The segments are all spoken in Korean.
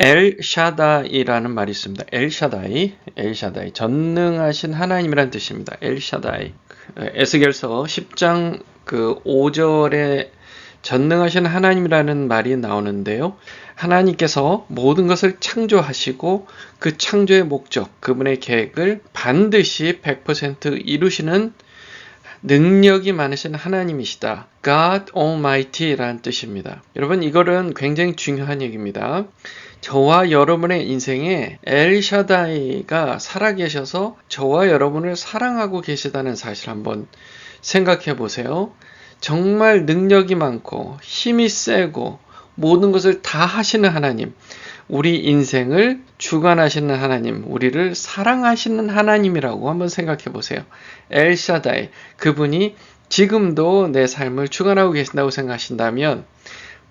엘샤다이라는 말이 있습니다. 엘샤다이, 엘샤다이, 전능하신 하나님이라는 뜻입니다. 엘샤다이. 에스겔서 10장 그 5절에 전능하신 하나님이라는 말이 나오는데요. 하나님께서 모든 것을 창조하시고 그 창조의 목적, 그분의 계획을 반드시 100% 이루시는 능력이 많으신 하나님이시다. God Almighty라는 뜻입니다. 여러분, 이거는 굉장히 중요한 얘기입니다. 저와 여러분의 인생에 엘샤다이가 살아계셔서 저와 여러분을 사랑하고 계시다는 사실 한번 생각해 보세요. 정말 능력이 많고 힘이 세고 모든 것을 다 하시는 하나님, 우리 인생을 주관하시는 하나님, 우리를 사랑하시는 하나님이라고 한번 생각해 보세요. 엘샤다이, 그분이 지금도 내 삶을 주관하고 계신다고 생각하신다면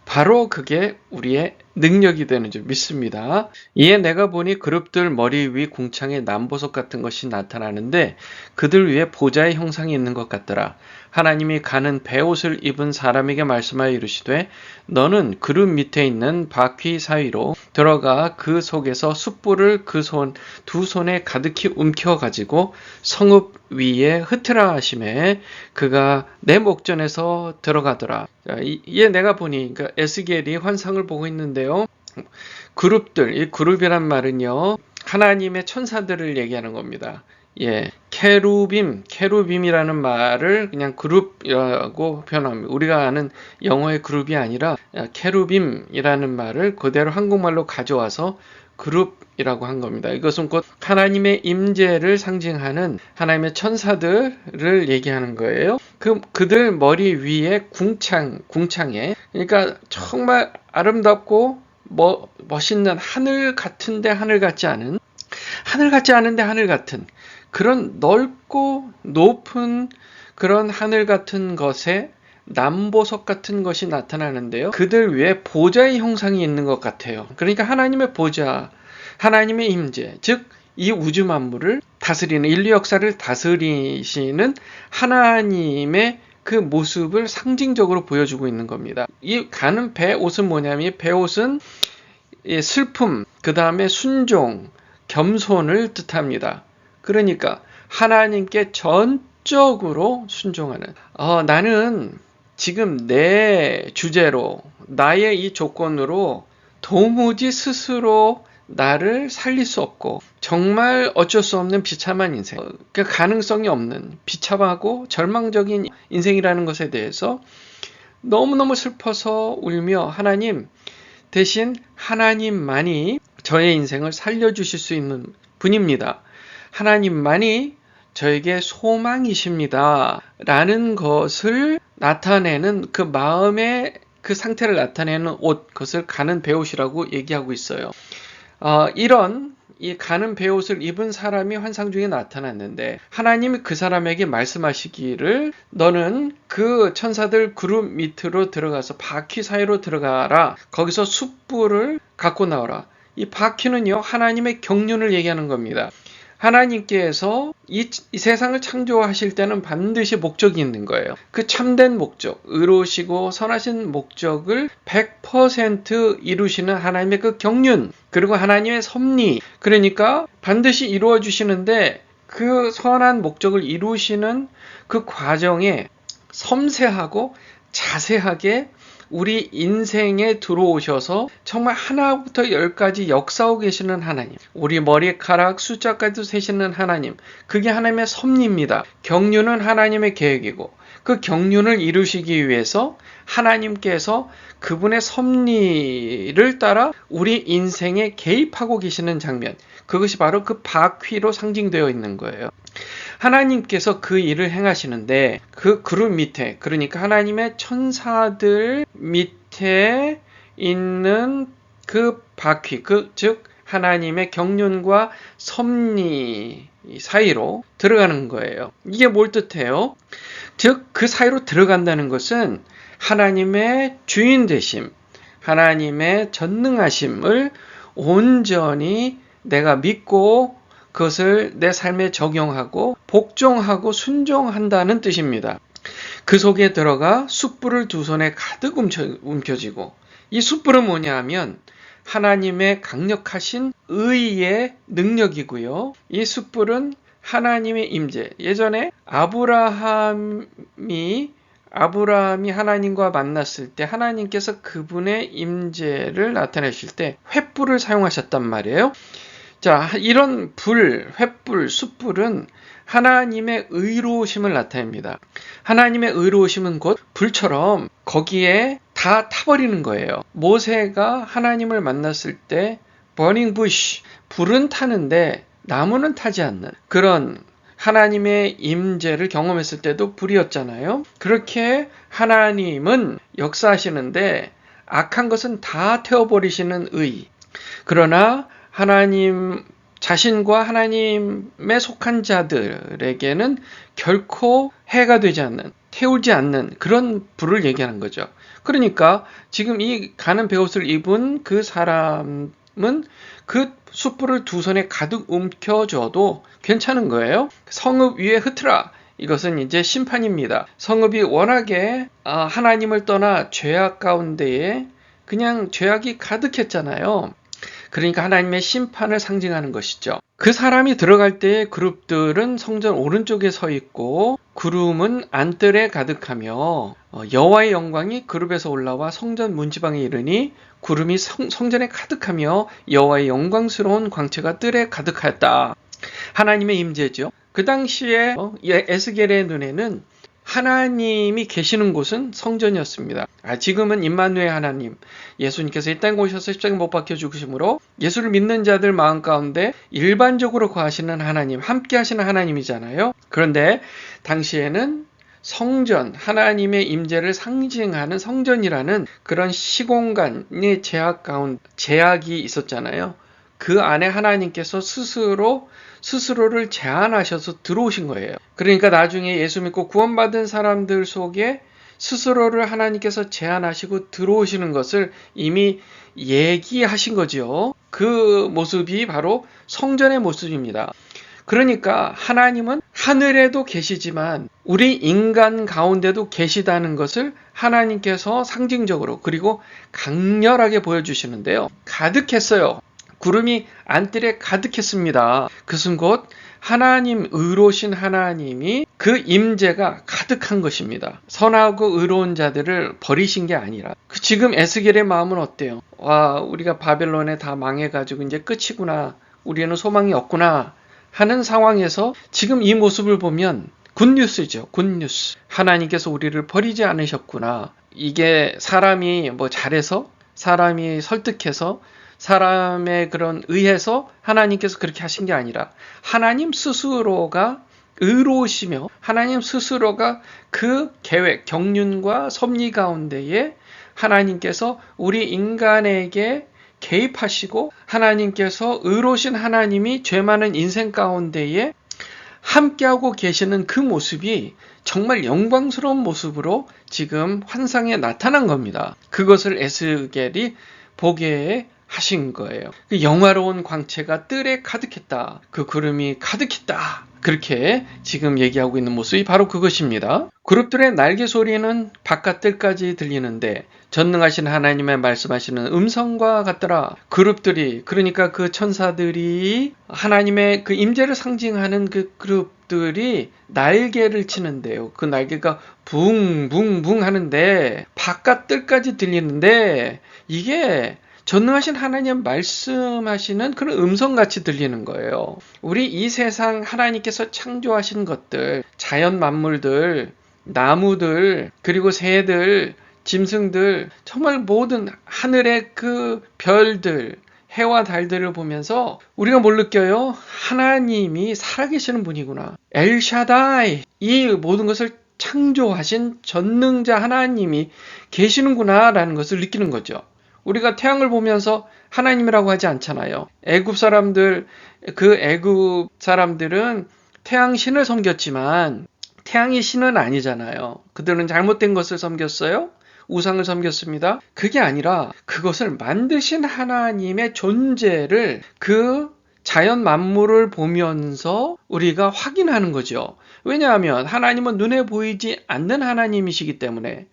바로 그게 우리의 능력이 되는 줄 믿습니다. 이에 내가 보니 그룹들 머리 위 궁창에 남보석 같은 것이 나타나는데 그들 위에 보좌의 형상이 있는 것 같더라. 하나님이 가는 배옷을 입은 사람에게 말씀하여 이르시되 너는 그룹 밑에 있는 바퀴 사이로 들어가 그 속에서 숯불을 그 손 두 손에 가득히 움켜 가지고 성읍 위에 흩으라 하심에 그가 내 목전에서 들어가더라. 이에 내가 보니 그러니까 에스겔이 환상을 보고 있는데 요. 그룹들 이 그룹이란 말은요 하나님의 천사들을 얘기하는 겁니다. 예, 케루빔, 케루빔이라는 말을 그냥 그룹이라고 표현합니다. 우리가 아는 영어의 그룹이 아니라 케루빔이라는 말을 그대로 한국말로 가져와서 그룹이라고 한 겁니다. 이것은 곧 하나님의 임재를 상징하는 하나님의 천사들을 얘기하는 거예요. 그 그들 머리 위에 궁창, 궁창에 그러니까 정말 아름답고 뭐, 멋있는 하늘 같은데 하늘 같지 않은 하늘 같지 않은데 하늘 같은 그런 넓고 높은 그런 하늘 같은 것에 남보석 같은 것이 나타나는데요. 그들 위에 보좌의 형상이 있는 것 같아요. 그러니까 하나님의 보좌, 하나님의 임재, 즉 이 우주 만물을 다스리는 인류 역사를 다스리시는 하나님의 그 모습을 상징적으로 보여주고 있는 겁니다. 이 가는 배 옷은 뭐냐면 배 옷은 슬픔, 그 다음에 순종, 겸손을 뜻합니다. 그러니까 하나님께 전적으로 순종하는. 어, 나는 지금 내 주제로 나의 이 조건으로 도무지 스스로 나를 살릴 수 없고 정말 어쩔 수 없는 비참한 인생, 그 가능성이 없는 비참하고 절망적인 인생이라는 것에 대해서 너무너무 슬퍼서 울며 하나님 대신 하나님만이 저의 인생을 살려주실 수 있는 분입니다. 하나님만이 저에게 소망이십니다. 라는 것을 나타내는 그 마음의 그 상태를 나타내는 옷, 그것을 가는 배옷이라고 얘기하고 있어요. 어, 이런 이 가는 배옷을 입은 사람이 환상 중에 나타났는데 하나님이 그 사람에게 말씀하시기를 너는 그 천사들 그룹 밑으로 들어가서 바퀴 사이로 들어가라. 거기서 숯불을 갖고 나오라. 이 바퀴는요 하나님의 경륜을 얘기하는 겁니다. 하나님께서 이, 이, 세상을 창조하실 때는 반드시 목적이 있는 거예요. 그 참된 목적, 의로우시고 선하신 목적을 100% 이루시는 하나님의 그 경륜, 그리고 하나님의 섭리, 그러니까 반드시 이루어 주시는데 그 선한 목적을 이루시는 그 과정에 섬세하고 자세하게 우리 인생에 들어오셔서 정말 하나부터 열까지 역사하고 계시는 하나님, 우리 머리카락 숫자까지도 세시는 하나님, 그게 하나님의 섭리입니다. 경륜은 하나님의 계획이고 그 경륜을 이루시기 위해서 하나님께서 그분의 섭리를 따라 우리 인생에 개입하고 계시는 장면, 그것이 바로 그 바퀴로 상징되어 있는 거예요. 하나님께서 그 일을 행하시는데 그 그룹 밑에 그러니까 하나님의 천사들 밑에 있는 그 바퀴 그 즉 하나님의 경륜과 섭리 사이로 들어가는 거예요. 이게 뭘 뜻해요? 즉 그 사이로 들어간다는 것은 하나님의 주인 되심, 하나님의 전능하심을 온전히 내가 믿고 그것을 내 삶에 적용하고 복종하고 순종한다는 뜻입니다. 그 속에 들어가 숯불을 두 손에 가득 움켜, 움켜쥐고 이 숯불은 뭐냐 하면 하나님의 강력하신 의의 능력이고요. 이 숯불은 하나님의 임재. 예전에 아브라함이 아브라함이 하나님과 만났을 때 하나님께서 그분의 임재를 나타내실 때 횃불을 사용하셨단 말이에요. 자, 이런 불, 횃불, 숯불은 하나님의 의로우심을 나타냅니다. 하나님의 의로우심은 곧 불처럼 거기에 다 타버리는 거예요. 모세가 하나님을 만났을 때 버닝 부시 불은 타는데 나무는 타지 않는 그런 하나님의 임재를 경험했을 때도 불이었잖아요. 그렇게 하나님은 역사하시는데 악한 것은 다 태워버리시는 의. 그러나 하나님 자신과 하나님에 속한 자들에게는 결코 해가 되지 않는, 태우지 않는 그런 불을 얘기하는 거죠. 그러니까 지금 이 가는 베옷을 입은 그 사람은 그 숯불을 두 손에 가득 움켜줘도 괜찮은 거예요. 성읍 위에 흩트라 이것은 이제 심판입니다. 성읍이 워낙에 아, 하나님을 떠나 죄악 가운데에 그냥 죄악이 가득했잖아요. 그러니까 하나님의 심판을 상징하는 것이죠. 그 사람이 들어갈 때의 그룹들은 성전 오른쪽에 서 있고 구름은 안뜰에 가득하며 어, 여호와의 영광이 그룹에서 올라와 성전 문지방에 이르니 구름이 성, 전에 가득하며 여호와의 영광스러운 광채가 뜰에 가득하였다. 하나님의 임재죠. 그 당시에 어, 에스겔의 눈에는 하나님이 계시는 곳은 성전이었습니다. 아, 지금은 임마누엘 하나님, 예수님께서 이 땅에 오셔서 십자가에 못 박혀 죽으심으로 예수를 믿는 자들 마음 가운데 일반적으로 거하시는 하나님, 함께 하시는 하나님이잖아요. 그런데 당시에는 성전, 하나님의 임재를 상징하는 성전이라는 그런 시공간의 제약 가운 제약이 있었잖아요. 그 안에 하나님께서 스스로 스스로를 제한하셔서 들어오신 거예요. 그러니까 나중에 예수 믿고 구원받은 사람들 속에 스스로를 하나님께서 제한하시고 들어오시는 것을 이미 얘기하신 거지요. 그 모습이 바로 성전의 모습입니다. 그러니까 하나님은 하늘에도 계시지만 우리 인간 가운데도 계시다는 것을 하나님께서 상징적으로 그리고 강렬하게 보여주시는데요. 가득했어요. 구름이 안뜰에 가득했습니다. 그것은 곧 하나님 의로신 하나님이 그 임재가 가득한 것입니다. 선하고 의로운 자들을 버리신 게 아니라 그 지금 에스겔의 마음은 어때요? 와 우리가 바벨론에 다 망해가지고 이제 끝이구나. 우리는 소망이 없구나 하는 상황에서 지금 이 모습을 보면 굿뉴스죠. 굿뉴스. 하나님께서 우리를 버리지 않으셨구나. 이게 사람이 뭐 잘해서 사람이 설득해서 사람의 그런 의해서 하나님께서 그렇게 하신 게 아니라 하나님 스스로가 의로우시며 하나님 스스로가 그 계획, 경륜과 섭리 가운데에 하나님께서 우리 인간에게 개입하시고 하나님께서 의로우신 하나님이 죄 많은 인생 가운데에 함께하고 계시는 그 모습이 정말 영광스러운 모습으로 지금 환상에 나타난 겁니다. 그것을 에스겔이 보게 하신 거예요. 그 영화로운 광채가 뜰에 가득했다. 그 구름이 가득했다. 그렇게 지금 얘기하고 있는 모습이 바로 그것입니다. 그룹들의 날개 소리는 바깥들까지 들리는데 전능하신 하나님의 말씀하시는 음성과 같더라. 그룹들이 그러니까 그 천사들이 하나님의 그 임재를 상징하는 그 그룹들이 날개를 치는데요. 그 날개가 붕붕붕 하는데 바깥들까지 들리는데 이게 전능하신 하나님 말씀하시는 그런 음성같이 들리는 거예요. 우리 이 세상 하나님께서 창조하신 것들, 자연 만물들, 나무들, 그리고 새들, 짐승들, 정말 모든 하늘의 그 별들, 해와 달들을 보면서 우리가 뭘 느껴요? 하나님이 살아계시는 분이구나. 엘샤다이. 이 모든 것을 창조하신 전능자 하나님이 계시는구나 라는 것을 느끼는 거죠. 우리가 태양을 보면서 하나님이라고 하지 않잖아요. 애굽 사람들 그 애굽 사람들은 태양 신을 섬겼지만 태양이 신은 아니잖아요. 그들은 잘못된 것을 섬겼어요. 우상을 섬겼습니다. 그게 아니라 그것을 만드신 하나님의 존재를 그 자연 만물을 보면서 우리가 확인하는 거죠. 왜냐하면 하나님은 눈에 보이지 않는 하나님이시기 때문에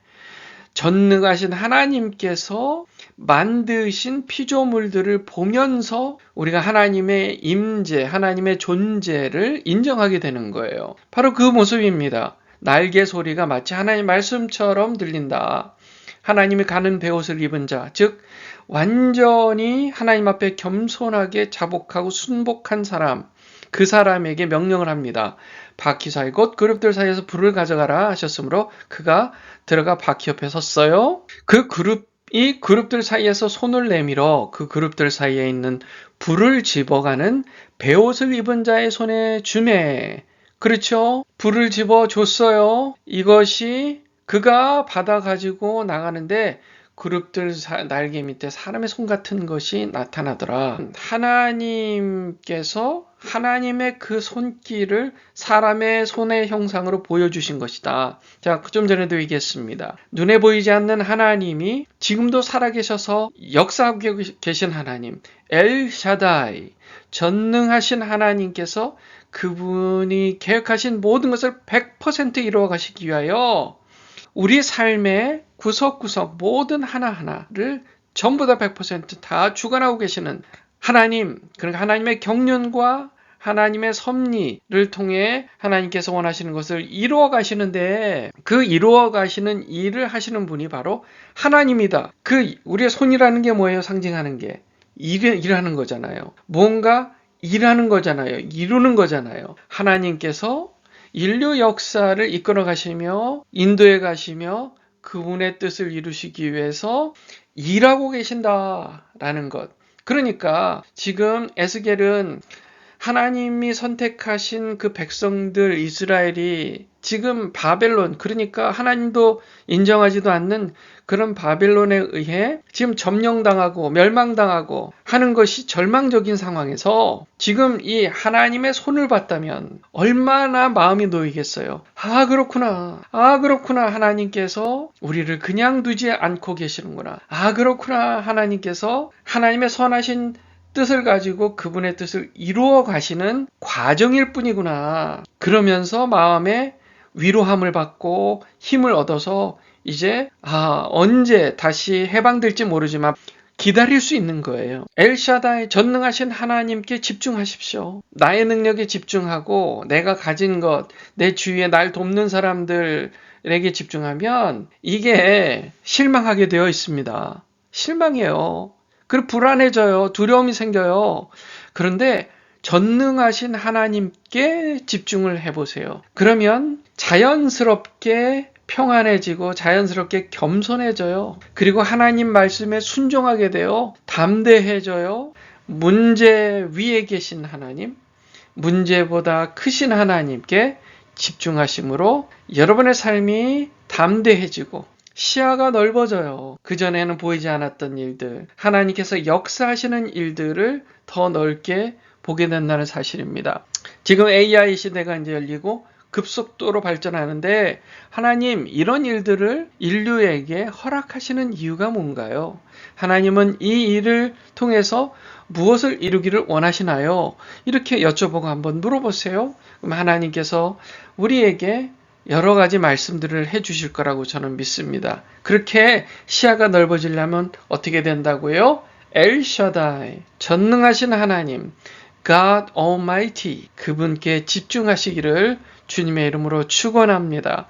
전능하신 하나님께서 만드신 피조물들을 보면서 우리가 하나님의 임재, 하나님의 존재를 인정하게 되는 거예요. 바로 그 모습입니다. 날개 소리가 마치 하나님 말씀처럼 들린다. 하나님이 가는 베옷을 입은 자, 즉 완전히 하나님 앞에 겸손하게 자복하고 순복한 사람, 그 사람에게 명령을 합니다. 바퀴 사이 곧 그룹들 사이에서 불을 가져가라 하셨으므로 그가 들어가 바퀴 옆에 섰어요. 그 그룹 이 그룹들 사이에서 손을 내밀어 그 그룹들 사이에 있는 불을 집어가는 베옷을 입은 자의 손에 주매. 그렇죠? 불을 집어 줬어요. 이것이 그가 받아 가지고 나가는데 그룹들 사- 날개 밑에 사람의 손 같은 것이 나타나더라. 하나님께서 하나님의 그 손길을 사람의 손의 형상으로 보여주신 것이다. 자, 좀 전에도 얘기했습니다. 눈에 보이지 않는 하나님이 지금도 살아계셔서 역사하고 계신 하나님, 엘 샤다이, 전능하신 하나님께서 그분이 계획하신 모든 것을 100% 이루어 가시기 위하여 우리 삶의 구석구석 모든 하나하나를 전부 다 100%다 주관하고 계시는 하나님, 그러니까 하나님의 경륜과 하나님의 섭리를 통해 하나님께서 원하시는 것을 이루어 가시는데 그 이루어 가시는 일을 하시는 분이 바로 하나님이다. 그 우리의 손이라는 게 뭐예요? 상징하는 게 일, 일하는 거잖아요. 뭔가 일하는 거잖아요. 이루는 거잖아요. 하나님께서 인류 역사를 이끌어 가시며 인도에 가시며 그분의 뜻을 이루시기 위해서 일하고 계신다라는 것. 그러니까 지금 에스겔은 하나님이 선택하신 그 백성들 이스라엘이 지금 바벨론 그러니까 하나님도 인정하지도 않는 그런 바벨론에 의해 지금 점령당하고 멸망당하고 하는 것이 절망적인 상황에서 지금 이 하나님의 손을 봤다면 얼마나 마음이 놓이겠어요. 아 그렇구나. 아 그렇구나. 하나님께서 우리를 그냥 두지 않고 계시는구나. 아 그렇구나. 하나님께서 하나님의 선하신 뜻을 가지고 그분의 뜻을 이루어 가시는 과정일 뿐이구나. 그러면서 마음에 위로함을 받고 힘을 얻어서 이제 아 언제 다시 해방될지 모르지만 기다릴 수 있는 거예요. 엘샤다의 전능하신 하나님께 집중하십시오. 나의 능력에 집중하고 내가 가진 것, 내 주위에 날 돕는 사람들에게 집중하면 이게 실망하게 되어 있습니다. 실망해요. 그리고 불안해져요. 두려움이 생겨요. 그런데 전능하신 하나님께 집중을 해보세요. 그러면 자연스럽게 평안해지고 자연스럽게 겸손해져요. 그리고 하나님 말씀에 순종하게 돼요. 담대해져요. 문제 위에 계신 하나님, 문제보다 크신 하나님께 집중하심으로 여러분의 삶이 담대해지고 시야가 넓어져요. 그전에는 보이지 않았던 일들, 하나님께서 역사하시는 일들을 더 넓게 보게 된다는 사실입니다. 지금 AI 시대가 이제 열리고 급속도로 발전하는데 하나님 이런 일들을 인류에게 허락하시는 이유가 뭔가요? 하나님은 이 일을 통해서 무엇을 이루기를 원하시나요? 이렇게 여쭤보고 한번 물어보세요. 그럼 하나님께서 우리에게 여러 가지 말씀들을 해 주실 거라고 저는 믿습니다. 그렇게 시야가 넓어지려면 어떻게 된다고요? 엘샤다이, 전능하신 하나님, God Almighty, 그분께 집중하시기를 주님의 이름으로 축원합니다.